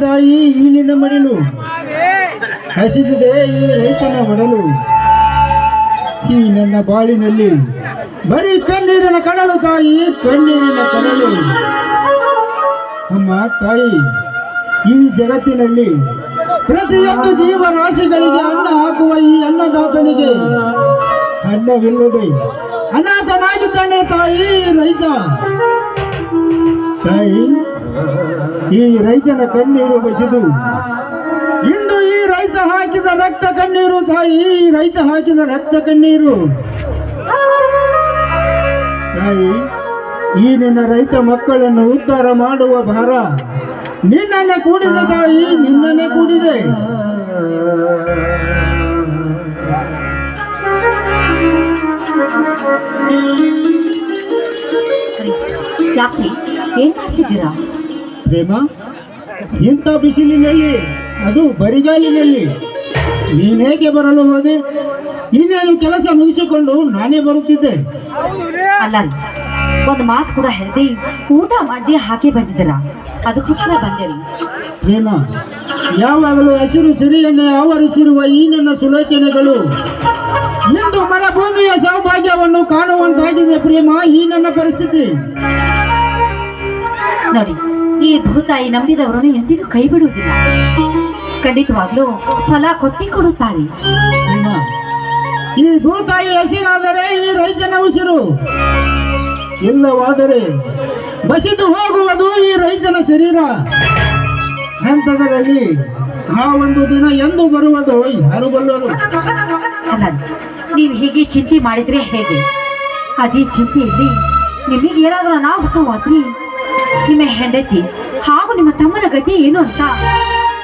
ತಾಯಿ ಈ ನಿನ್ನ ಮಡಿಲು ಹಸಿದಿದೆ ಈ ರೈತನ ಮಡಲು. ಈ ನನ್ನ ಬಾಳಿನಲ್ಲಿ ಬರೀ ಕಣ್ಣೀರಿನ ಕಡಲು ತಾಯಿ ಕಣ್ಣೀರಿನ ಕಡಲು ಅಮ್ಮ ತಾಯಿ ಈ ಜಗತ್ತಿನಲ್ಲಿ ಪ್ರತಿಯೊಂದು ಜೀವರಾಶಿಗಳಿಗೆ ಅನ್ನ ಹಾಕುವ ಈ ಅನ್ನದಾತನಿಗೆ ಅನ್ನವಿಲ್ಲದೆ ಅನಾಥನಾಗಿದ್ದಾನೆ ತಾಯಿ ರೈತ. ತಾಯಿ ಈ ರೈತನ ಕಣ್ಣೀರು ಬಸಿದು, ಇಂದು ಈ ರೈತ ಹಾಕಿದ ರಕ್ತ ಕಣ್ಣೀರು ತಾಯಿ, ಈ ರೈತ ಹಾಕಿದ ರಕ್ತ ಕಣ್ಣೀರು. ತಾಯಿ, ಈ ನಿನ್ನ ರೈತ ಮಕ್ಕಳನ್ನು ಉದ್ಧಾರ ಮಾಡುವ ಭಾರ ನಿನ್ನನ್ನೇ ಕೂಡಿದ ತಾಯಿ, ನಿನ್ನನ್ನೇ ಕೂಡಿದೆ. ಏನ್ ಮಾಡ್ತಿದ್ದೀರಾ? ಪ್ರೇಮ? ಇಂಥ ಬಿಸಿಲಿನಲ್ಲಿ ಅದು ಬರಿಗಾಲಿನಲ್ಲಿ. ನೀನೇಕೆ ಬರಲು ಹೋದೆ? ಇನ್ನೇನು ಕೆಲಸ ಮುಗಿಸಿಕೊಂಡು ನಾನೇ ಬರುತ್ತಿದ್ದೆ. ಅಲ್ಲ ಒಂದು ಮಾತು ಕೂಡ ಹೇಳ್ದೆ ಊಟ ಮಾಡಿ ಹಾಕಿ ಬಂದಿದ್ದೀರ ಅದಕ್ಕೋಸ್ಕರ ಬಂದೆ ಪ್ರೇಮ ಯಾವಾಗಲೂ ಹಸಿರು ಸಿರಿಯನ್ನೇ ಆವರಿಸಿರುವ ಈ ನನ್ನ ಸುಲೋಚನೆಗಳು. ಇಂದು ಮನಭೂಮಿಯ ಸೌಭಾಗ್ಯವನ್ನು ಕಾಣುವಂತಾಗಿದೆ ಪ್ರೇಮ ಈ ನನ್ನ ಪರಿಸ್ಥಿತಿ. ನೋಡಿ ಈ ಭೂತಾಯಿ ನಂಬಿದವರನ್ನು ಎಂದಿಗೂ ಕೈ ಬಿಡುವುದಿಲ್ಲ ಖಂಡಿತವಾಗ್ಲೂ ಫಲ ಕೊಟ್ಟಿ ಕೊಡುತ್ತಾಳೆ. ಪ್ರೇಮ ಈ ಭೂತಾಯಿ ಹಸಿರಾದರೆ ಈ ರೈತನ ಉಸಿರು. ಇಲ್ಲವಾದರೆ ಬಸಿದು ಹೋಗುವುದು ಈ ರೈತನ ಶರೀರ. ಹಂತದಲ್ಲಿ ಆ ಒಂದು ದಿನ ಎಂದು ಬರುವುದು ಯಾರು ಬಲ್ಲರು ಅಲ್ಲ ನೀವು ಹೀಗೆ ಚಿಂತೆ ಮಾಡಿದ್ರೆ ಹೇಗೆ? ಅದೇ ಚಿಂತೆಯಲ್ಲಿ ನಿಮಗೆ ನಾವು ಅನಾಹುತವಾದ್ರಿ ನಿಮ್ಮ ಹೆಂಡತಿ ಹಾಗೂ ನಿಮ್ಮ ತಮ್ಮನ ಗತಿ ಏನು ಅಂತ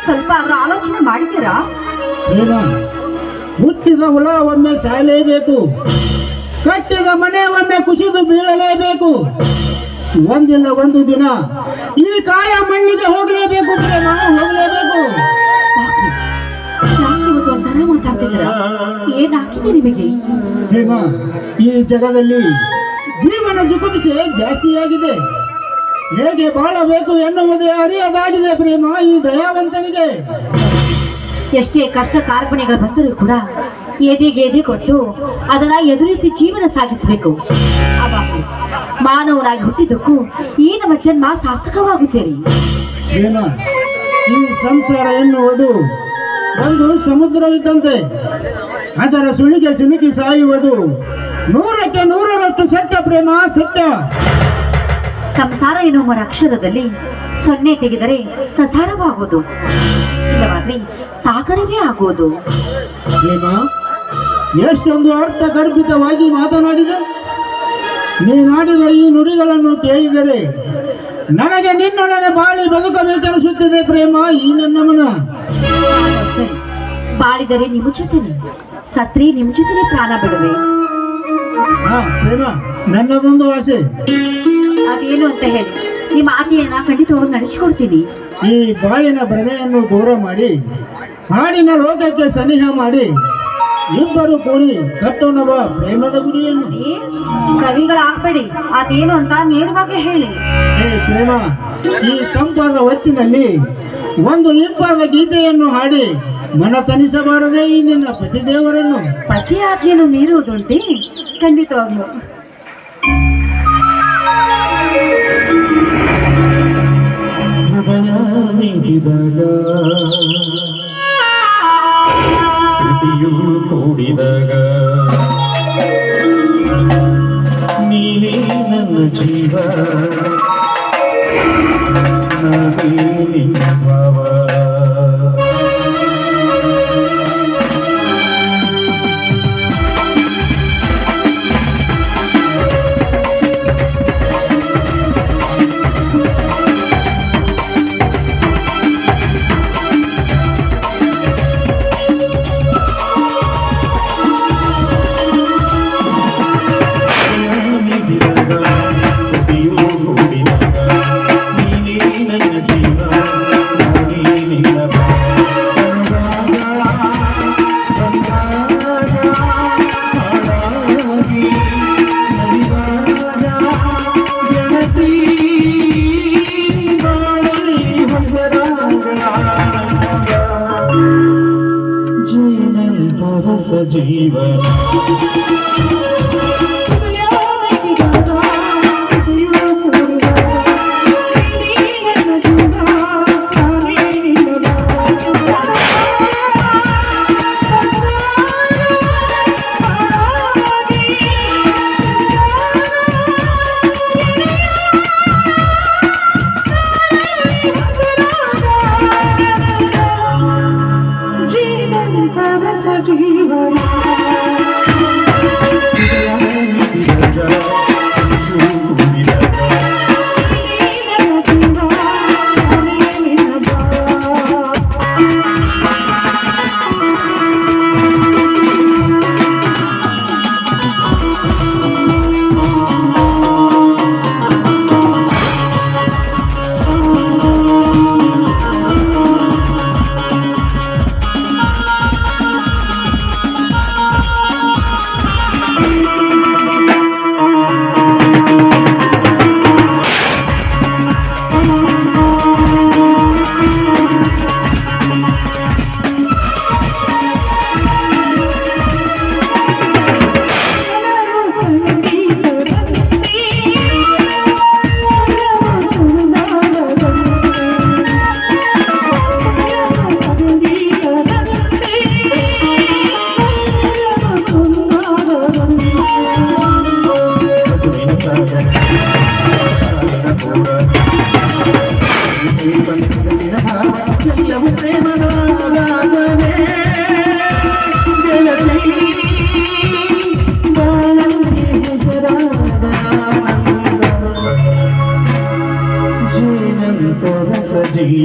ಸ್ವಲ್ಪ ಅದರ ಆಲೋಚನೆ ಮಾಡಿದ್ದೀರಾ? ಪ್ರೇಮ ಹುಟ್ಟಿದ ಹುಳ ಒಮ್ಮೆ ಸಾಯಲೇಬೇಕು. ಕಟ್ಟಿದ ಮನೆ ಒಮ್ಮೆ ಕುಸಿದು ಬೀಳಲೇಬೇಕು. ಒಂದಿಲ್ಲ ಒಂದು ದಿನ ಈ ಕಾಯ ಮಣ್ಣಿಗೆ ಹೋಗಲೇಬೇಕು ಪ್ರೇಮ ಹೋಗಲೇಬೇಕು. ಏನಾಗಿದೆ ನಿಮಗೆ ಈ ಜಗದಲ್ಲಿ ಜೀವನ ಜುಗುಪ್ಸೆ ಜಾಸ್ತಿಯಾಗಿದೆ. ಹೇಗೆ ಬಾಳಬೇಕು ಎನ್ನುವುದೇ ಅರಿಯದಾಗಿದೆ ಪ್ರೇಮ ಈ ದಯಾವಂತನಿಗೆ. ಎಷ್ಟೇ ಕಷ್ಟ ಕಾರ್ಪಣೆಗಳು ಬಂದರೂ ಕೂಡ ಎದೆಗೆ ಎದೆ ಕೊಟ್ಟು ಅದನ್ನ ಎದುರಿಸಿ ಜೀವನ ಸಾಗಿಸಬೇಕು. ಮಾನವನಾಗಿ ಹುಟ್ಟಿದ್ದಕ್ಕೂ ಈ ನಮ್ಮ ಜನ್ಮ ಸಾರ್ಥಕವಾಗುತ್ತೇರಿ ಪ್ರೇಮ ಈ ಸಂಸಾರ ಎನ್ನುವುದು ಒಂದು ಸಮುದ್ರವಿದ್ದಂತೆ. ಅದರ ಸುಳಿಗೆ ಸಿಲುಕಿ ಸಾಯುವುದು ನೂರಕ್ಕೆ ನೂರರಷ್ಟು ಸತ್ಯ ಪ್ರೇಮ ಸತ್ಯ. ಸಂಸಾರ ಎನ್ನುವ ಅಕ್ಷರದಲ್ಲಿ ಸೊನ್ನೆ ತೆಗೆದರೆ ಸಸಾರವಾಗುವುದು ಇಲ್ಲವಾದ್ರೆ ಸಾಗರವೇ ಆಗುವುದು ಪ್ರೇಮ ಅರ್ಥ ಗರ್ಭಿತವಾಗಿ ಮಾತನಾಡಿದೆ. ನೀನಾಡಿದ ಈ ನುಡಿಗಳನ್ನು ಕೇಳಿದರೆ ನನಗೆ ನಿನ್ನೊಡನೆ ಬಾಳಿ ಬದುಕಬೇಕೆನಿಸುತ್ತದೆ ಪ್ರೇಮ ಈ ನನ್ನ ಮನ. ಬಾಳಿದರೆ ನಿಮ್ಮ ಜೊತೆನೆ ಸತ್ರಿ ನಿಮ್ಮ ಜೊತೆನೆ ಪ್ರಾಣ ಬಿಡುವೆ. ಪ್ರೇಮ ನನ್ನದೊಂದು ಆಸೆ. ಅದೇನು ಅಂತ ಹೇಳಿ. ನಿಮ್ಮ ಆಕೆಯನ್ನ ಖಂಡಿತವಾಗಿ ನಡೆಸಿಕೊಡ್ತೀನಿ. ಈ ಬಾಳಿನ ಭ್ರಮೆಯನ್ನು ದೂರ ಮಾಡಿ ಹಾಡಿನ ಲೋಕಕ್ಕೆ ಸನಿಹ ಮಾಡಿ ಇಬ್ಬರು ಕೂಡಿ ಕಟ್ಟೋಣವ ಪ್ರೇಮದ ಗುರಿಯನ್ನು. ಕವಿಗಳಾಗಬೇಡಿ. ಅದೇನು ಅಂತ ನೇರವಾಗಿ ಹೇಳಿ. ಹೇ ಪ್ರೇಮ ಈ ತಂಪಾದ ಹೊತ್ತಿನಲ್ಲಿ ಒಂದು ಇಂಪಾದ ಗೀತೆಯನ್ನು ಹಾಡಿ ಮನ ತನಿಸಬಾರದೇ ಈ ನಿನ್ನ ಪತಿದೇವರನ್ನು. ಪತಿ ಆಜ್ಞೆಯನ್ನು ಮೀರುವುದುಂಟಿ? ಖಂಡಿತವಾಗ್ಲು. ಹೃದಯ ನೀಡಿದಾಗ ಶ್ರುತಿಯು ಕೂಡಿದಾಗ ನೀನೇ ನನ್ನ ಜೀವ ನಾನೇ ನಿನ್ನ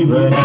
Amen.